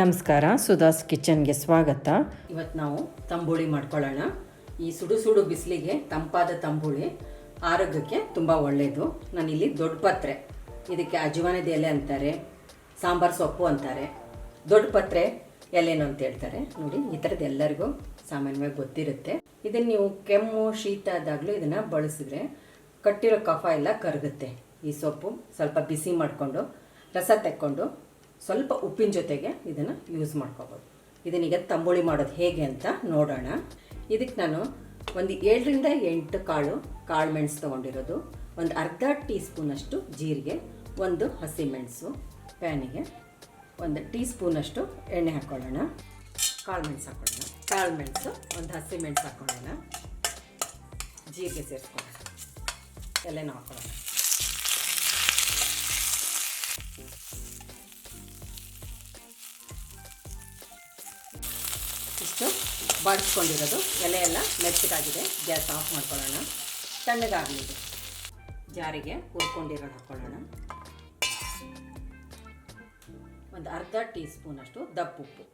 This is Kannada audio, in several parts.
ನಮಸ್ಕಾರ ಸುಧಾಸ್ ಕಿಚನ್ಗೆ ಸ್ವಾಗತ. ಇವತ್ತು ನಾವು ತಂಬುಳಿ ಮಾಡ್ಕೊಳ್ಳೋಣ. ಈ ಸುಡು ಸುಡು ಬಿಸಿಲಿಗೆ ತಂಪಾದ ತಂಬುಳಿ ಆರೋಗ್ಯಕ್ಕೆ ತುಂಬ ಒಳ್ಳೆಯದು ನಾನಿಲ್ಲಿ ದೊಡ್ಡ ಪತ್ರೆ. ಇದಕ್ಕೆ ಅಜವಾನದ ಎಲೆ ಅಂತಾರೆ, ಸಾಂಬಾರು ಸೊಪ್ಪು ಅಂತಾರೆ. ದೊಡ್ಡ ಪತ್ರೆ ಎಲೆನು ಅಂತ ಹೇಳ್ತಾರೆ. ನೋಡಿ, ಈ ಥರದ್ದು ಎಲ್ಲರಿಗೂ ಸಾಮಾನ್ಯವಾಗಿ ಗೊತ್ತಿರುತ್ತೆ. ಇದನ್ನು ನೀವು ಕೆಮ್ಮು, ಶೀತ ಆದಾಗಲೂ ಇದನ್ನು ಬಳಸಿದ್ರೆ ಕಟ್ಟಿರೋ ಕಫ ಎಲ್ಲ ಕರಗುತ್ತೆ. ಈ ಸೊಪ್ಪು ಸ್ವಲ್ಪ ಬಿಸಿ ಮಾಡಿಕೊಂಡು, ರಸ ತೆಕ್ಕೊಂಡು ಸ್ವಲ್ಪ ಉಪ್ಪಿನ ಜೊತೆಗೆ ಇದನ್ನು ಯೂಸ್ ಮಾಡ್ಕೋಬೋದು. ಇದನ್ನೀಗ ತಂಬುಳಿ ಮಾಡೋದು ಹೇಗೆ ಅಂತ ನೋಡೋಣ. ಇದಕ್ಕೆ ನಾನು ಒಂದು ಏಳರಿಂದ ಎಂಟು ಕಾಳು ಕಾಳು ಮೆಣಸು ತೊಗೊಂಡಿರೋದು. ಒಂದು ಅರ್ಧ ಟೀ ಸ್ಪೂನಷ್ಟು ಜೀರಿಗೆ, ಒಂದು ಹಸಿಮೆಣಸು ಪ್ಯಾನಿಗೆ, ಒಂದು ಟೀ ಸ್ಪೂನಷ್ಟು ಎಣ್ಣೆ ಹಾಕ್ಕೊಳ್ಳೋಣ ಕಾಳು ಮೆಣಸು ಹಾಕ್ಕೊಳ್ಳೋಣ ಕಾಳು ಮೆಣಸು, ಒಂದು ಹಸಿಮೆಣಸು ಹಾಕ್ಕೊಳ್ಳೋಣ ಜೀರಿಗೆ ಸೇರಿಸ್ಕೊಳ್ಳೋಣ. ಎಲೆನೂ ಹಾಕ್ಕೊಳ್ಳೋಣ ಇಷ್ಟು ಬಾಡಿಸ್ಕೊಂಡಿರೋದು ಎಲೆ ಎಲ್ಲ ಮೆತ್ತಗಾಗಿದೆ. ಗ್ಯಾಸ್ ಆಫ್ ಮಾಡ್ಕೊಳ್ಳೋಣ. ತಣ್ಣಗಾಗಲಿದೆ ಜಾರಿಗೆ ಹುರ್ಕೊಂಡಿರೋದು ಹಾಕ್ಕೊಳ್ಳೋಣ ಒಂದು ಅರ್ಧ ಟೀ ಸ್ಪೂನಷ್ಟು ದಪ್ಪುಪ್ಪು.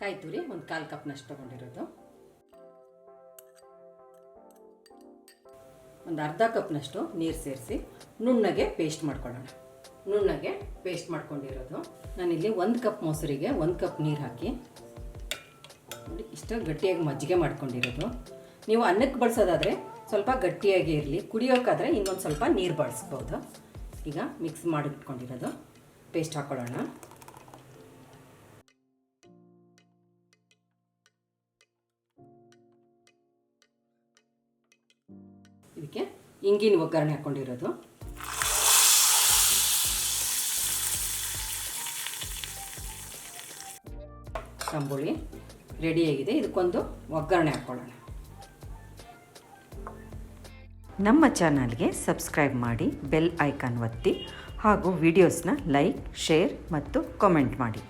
ಕಾಯಿ ತುರಿ ಒಂದು ಕಾಲು ಕಪ್ನಷ್ಟು ತೊಗೊಂಡಿರೋದು. ಒಂದು ಅರ್ಧ ಕಪ್ನಷ್ಟು ನೀರು ಸೇರಿಸಿ ನುಣ್ಣಗೆ ಪೇಸ್ಟ್ ಮಾಡ್ಕೊಳ್ಳೋಣ. ನುಣ್ಣಗೆ ಪೇಸ್ಟ್ ಮಾಡ್ಕೊಂಡಿರೋದು. ನಾನಿಲ್ಲಿ ಒಂದು ಕಪ್ ಮೊಸರಿಗೆ ಒಂದು ಕಪ್ ನೀರು ಹಾಕಿ, ನೋಡಿ ಇಷ್ಟು ಗಟ್ಟಿಯಾಗಿ ಮಜ್ಜಿಗೆ ಮಾಡ್ಕೊಂಡಿರೋದು. ನೀವು ಅನ್ನಕ್ಕೆ ಬಳಸೋದಾದರೆ ಸ್ವಲ್ಪ ಗಟ್ಟಿಯಾಗಿ ಇರಲಿ ಕುಡಿಯೋಕ್ಕಾದರೆ ಇನ್ನೊಂದು ಸ್ವಲ್ಪ ನೀರು ಬಳಸ್ಬೋದು. ಈಗ ಮಿಕ್ಸ್ ಮಾಡಿಟ್ಕೊಂಡಿರೋದು. ಪೇಸ್ಟ್ ಹಾಕ್ಕೊಳ್ಳೋಣ ಇದಕ್ಕೆ ಇಂಗಿನ ಒಗ್ಗರಣೆ ಹಾಕ್ಕೊಂಡಿರೋದು ತಂಬುಳಿ ರೆಡಿಯಾಗಿದೆ ಇದಕ್ಕೊಂದು ಒಗ್ಗರಣೆ ಹಾಕ್ಕೊಳ್ಳೋಣ ನಮ್ಮ ಚಾನಲ್ಗೆ ಸಬ್ಸ್ಕ್ರೈಬ್ ಮಾಡಿ ಬೆಲ್ ಐಕಾನ್ ಒತ್ತಿ ಹಾಗೂ ವಿಡಿಯೋಸ್ನ ಲೈಕ್, ಶೇರ್ ಮತ್ತು ಕಾಮೆಂಟ್ ಮಾಡಿ.